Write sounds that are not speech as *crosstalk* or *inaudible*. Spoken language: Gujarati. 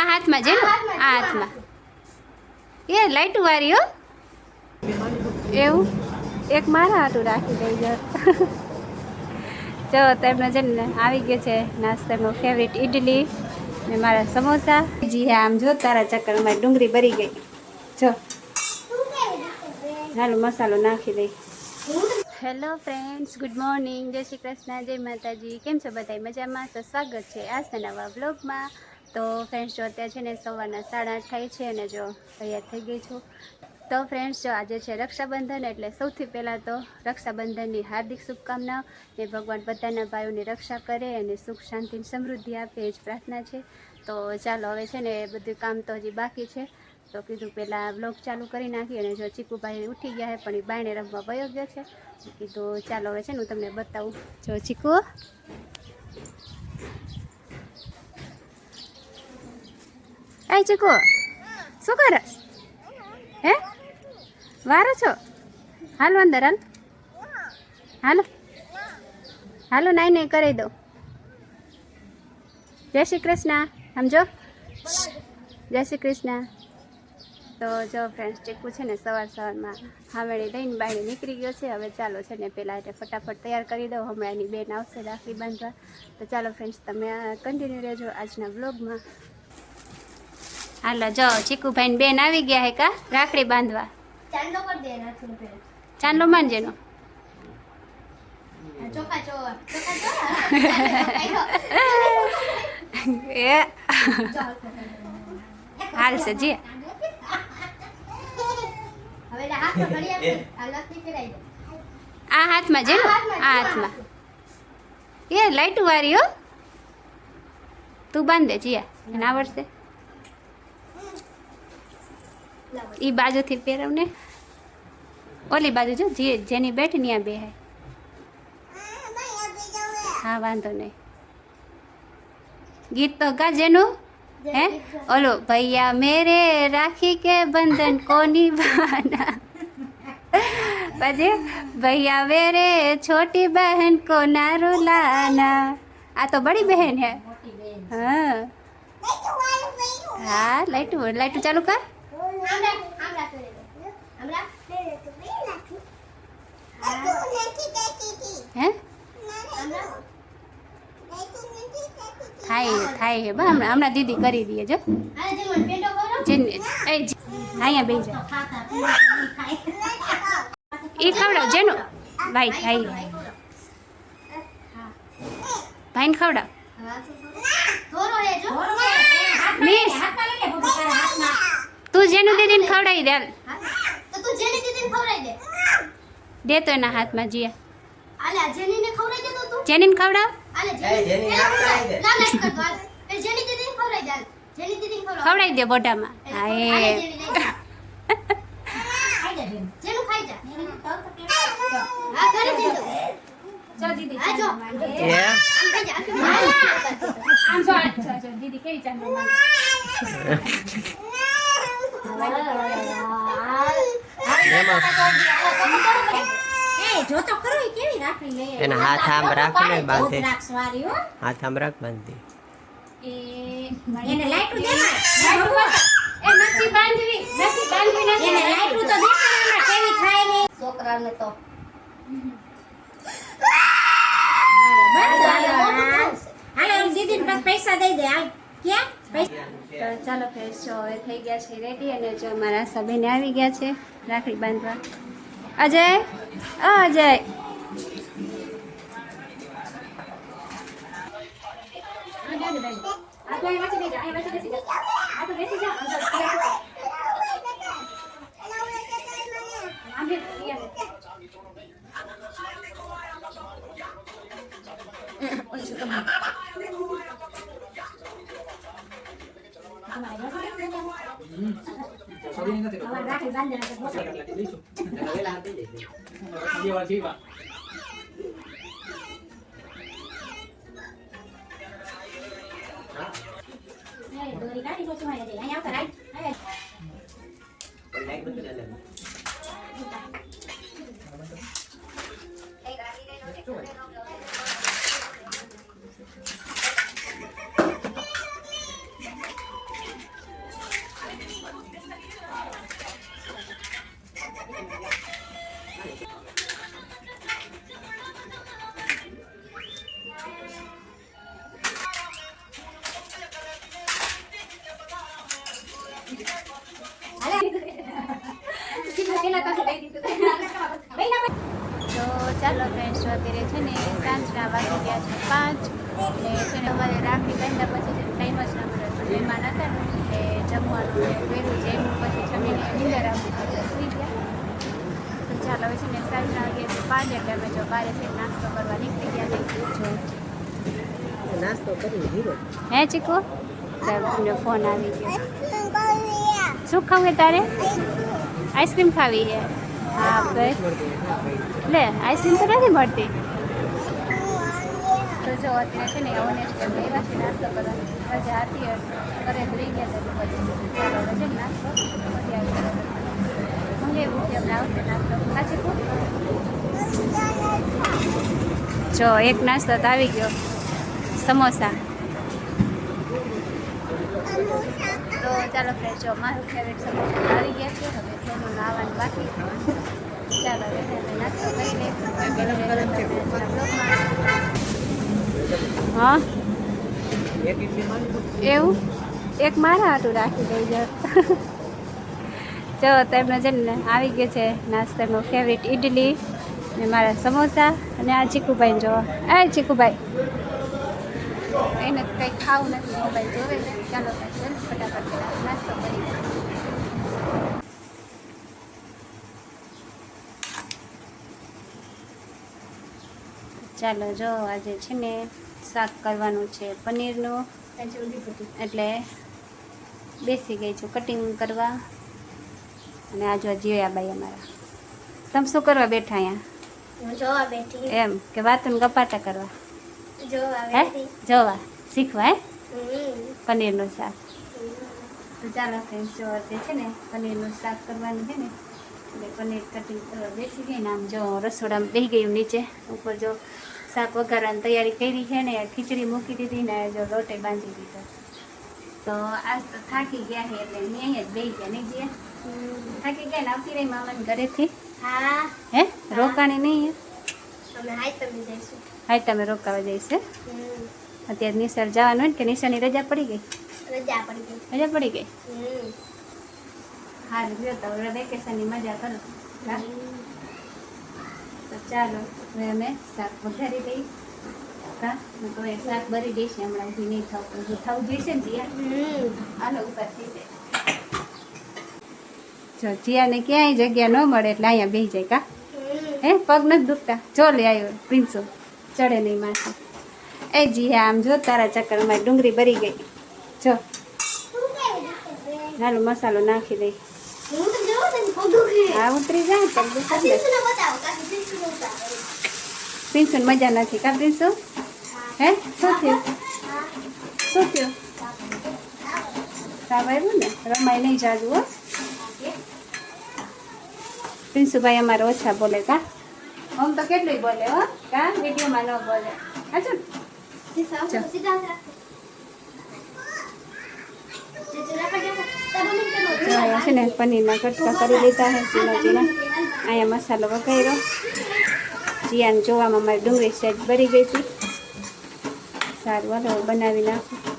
આ હાથમાં જે ને આ હાથમાં. એ લાઈટું વાળી હો. એવું? એક મારા હાટું રાખી દઈ જો તેમનો છે ને આવી ગયો છે નાસ્તાનો ફેવરિટ ઇડલી ને મારા સમોસા. જી હા આમ જો તારા ચક્કર મારી ડુંગળી ભરી ગઈ. જો. હાલો મસાલો નાખી દઈ. હેલો ફ્રેન્ડ્સ ગુડ મોર્નિંગ જય શ્રી કૃષ્ણ જય માતાજી. કેમ છો બધા મજામાં? તો સ્વાગત છે આજના નવા બ્લોગમાં તો ફ્રેન્ડ્સ જો અત્યારે છે ને સવારના સાડા આઠ થાય છે અને જો તૈયાર થઈ ગઈ છું. તો ફ્રેન્ડ્સ જો આજે છે રક્ષાબંધન, એટલે સૌથી પહેલાં તો રક્ષાબંધનની હાર્દિક શુભકામનાઓ ને ભગવાન બધાના ભાઈઓની રક્ષા કરે અને સુખ, શાંતિ સમૃદ્ધિ આપે એ જ પ્રાર્થના છે. તો ચાલો હવે છે ને એ બધું કામ તો હજી બાકી છે. તો કીધું પહેલાં બ્લોગ ચાલુ કરી નાખી અને જો ચીકુભાઈ ઉઠી ગયા છે, પણ એ બાયણે રમવા વયો ગયો છે. કીધું ચાલો હવે છે ને હું તમને બતાવું. જો ચીકુ. એ ચકો શું કરસ હે? વારો છો? હાલો અંદર હાલ. હાલો. હાલો, નાઈ નહીં કરી દો જય શ્રી કૃષ્ણ. સમજો જય શ્રી કૃષ્ણ. તો જો ફ્રેન્ડ્સ ચીકુ છે ને સવાર સવારમાં હામેળી લઈને બાયણે નીકળી ગયો છે. હવે ચાલો છે ને પહેલાં એટલે ફટાફટ તૈયાર કરી દઉં. હમણાં એની બેન આવશે રાખડી બાંધવા. તો ચાલો ફ્રેન્ડ્સ તમે કન્ટિન્યુ રહેજો આજના બ્લોગમાં હાલો જો ચીકુભાઈ બેન આવી ગયા હે કા? રાખડી બાંધવા. ચાંદલો કરી નો *laughs* એ. *laughs* હાલશે જી. હવે લા હાથ પકડી આપે આ હાથમાં જે આ હાથમાં, એ લાઈટું વાળી હો. તું બાંધે જીયા. આવડશે. એ બાજુથી પહેરવ ને ઓલી બાજુ જો જે જેની બેઠી ત્યાં બે હા. વાંધો નહીં. ગીત તો ગાજેનું હે? ઓલો ભૈયા મેરે રાખી કે બંધન કોની બાના પછી ભૈયા મેરે છોટી બહેન કો ના રૂલાના આ તો બડી બહેન હે. હા. હા લાઈટું લાઈટું ચાલુ કર. દે આમરા હે બા હમણાં હમણાં દીદી કરી દઈએ જો અહીંયા બે એ ખવડાવ જેનો ભાઈ ભાઈ ભાઈને ખવડાવ મિસ તું જેનું દીદીને ખવડાવી દે તો તું જેની દીદીને ખવડાવી દે. દે તો એના હાથમાં જીયા. આલે જેનીને ખવડાવી દે તો તું. જેનીને ખવડાવ? આલે એ જેની ના ખવડાવી. દે. ના ના કરતો હાલ. એ જેની દીદીને ખવડાવી દે જેની દીદીને ખવડાવ. ખવડાવી દે બોટામાં. હા એ. જેની *laughs* ખાઈ જા હા ઘરે જઈ દો જો દીદી હા જો. આમ જો આમ જા. આ- દીદી કેવી માંગે. એના હાથ આમ રાખીને બાંધે. દ્રાક્ષ વાળી હો. હાથ આમ રાખ બાંધી. એ એને લાઈટું એ નથી બાંધવી. નથી બાંધવી નથી એને લાઈટું તો કેવી થાય ને? છોકરાને તો. હાલો દીદીને પૈસા દઈ દે હાલ. ક્યાં? તો ચાલો ફ્રેશ છો હવે થઈ ગયા છે રેડી અને જો મારા સબેને આવી ગયા છે રાખડી બાંધવા. અજય? અ અજય રાખી બાંધે દોરી કાઢી લો તમારે અહીંયા આવતા રાઈટ તો ચાલો ફ્રેન્ડ્સ અત્યારે છે ને સાંજના વાગી ગયા છે પાંચ. ને છે ને અમારે રાખડી પહેલા પછી છે ટાઈમ જ ના મળ્યો મહેમાન હતા ને જમવાનું વહેલું જેમ પછી જમીને નીંદર આવતી ચાલો હવે છે ને સાંજના વાગે પાંચ એટલે અમે જો બહારેથી નાસ્તો કરવા નીકળી ગયા ને જો નાસ્તો કરી ધીરો હે ચીકુ? તમને ફોન આવી ગયો. શું ખાવું છે તારે? આઈસ્ક્રીમ ખાવી છે. હા ભાઈ. લે આઈસ્ક્રીમ તો નથી મળતી. તો જો અત્યારે છે ને ઓનેસ્ટ કેમ એવા છે નાસ્તો કરવાની મજા હતી ઘરે જ રહી ગયા હતા તો પછી ચાલો હવે છે ને નાસ્તો. પછી આવી જો એક નાસ્તો તો આવી ગયો. સમોસા. તો ચાલો ફ્રેન્ડ જો મારું ફેવરેટ સમોસા આવી ગયા છે. હવે સોનું નાવાનું બાકી ચાલો હવે નાસ્તો કરી લે. હા? એવું? એક મારા હાટું રાખી દેજો. *laughs* જો તેમને છે ને આવી ગયો છે નાસ્તો એમનો ફેવરેટ ઇડલી ને મારા સમોસા અને આ ચીકુભાઈ જોવા. આ ચીકુભાઈ. એને કંઈ ખાવું નથી મોબાઈલ જોવે છે. ચાલો ચાલો ફટાફટ નાસ્તો કરી ચાલો જો આજે છે ને શાક કરવાનું છે પનીરનું. એટલે બેસી ગઈ છું કટિંગ કરવા. અને આ જો જીયાબાઈ અમારા. તમે શું કરવા બેઠા અહીંયા? હું જોવા બેઠી. એમ કે વાતું ગપાટા કરવા. જોવા હે? જોવા. શીખવા હે. પનીરનું શાક. તો ચાલો ફ્રેન્ડ જો તે છે ને પનીરનું શાક કરવાનું છે ને એટલે પનીર કટિંગ કરવા બેસી ગઈ ને આમ જો રસોડામાં બેસી ગયું નીચે. ઉપર જો શાક વઘારવાની તૈયારી કરી છે ને ખીચડી મૂકી દીધી ને જો લોટે બાંધી દીધો. તો આજ તો થાકી ગયા છે એટલે મેં અહીંયા જ બેસી ગયા નહીં જઈએ થાકી ગયા ને આવતી રહી મામાને ઘરેથી. હા. હે? રોકાણી નહીં હાય તમે રોકાવા જઈશ? અત્યારે નિશાળ જવાનું હોય ને કે નિશાની રજા પડી ગઈ? રજા પડી ગઈ. રજા પડી ગઈ? હમ. જો તો હવે વેકેશનની મજા કરો. તો ચાલો હવે અમે શાક વઘારી દઈ હું? તો એ શાક ભરી દઈશ હમણાં નહીં થવું થવું જોઈશે ને જીયા આનો ઉપર થઈ જાય. જો જીયાને ક્યાંય જગ્યા ન મળે એટલે અહીંયા બેસી જાય કા. હે? પગ નથી દુખતા. જો લે આવ્યો પ્રિન્સો. ચડે નહીં માથે. એ જીયા આમ જો તારા ચક્કર અમારી ડુંગળી ભરી ગઈ. જો. હાલો મસાલો નાખી દઈ હું ઉતરી જાય પગ આ દુખે ને. શીશુને બતાવો, કાકી શીશુને ઉતારો. પ્રિન્સુને મજા નથી કા પ્રિન્સુ? હે? શું થયું? શું થયું? તાવ આવ્યું ને? રમાય નહીં જાજુ હો. પ્રિન્સુભાઈ અમારે ઓછા બોલે કા? આમ તો કેટલું બોલે હો કા? વિડીયોમાં ન બોલે. હાચું છે ને પનીરના કટકા કરી લીધા છે ઝીણા ઝીણા અહીંયા મસાલો વઘાર્યો. જીયાને જોવામાં મારી ડુંગળી સેજ ભરી ગઈ હતી. સારું હાલો બનાવી નાખું.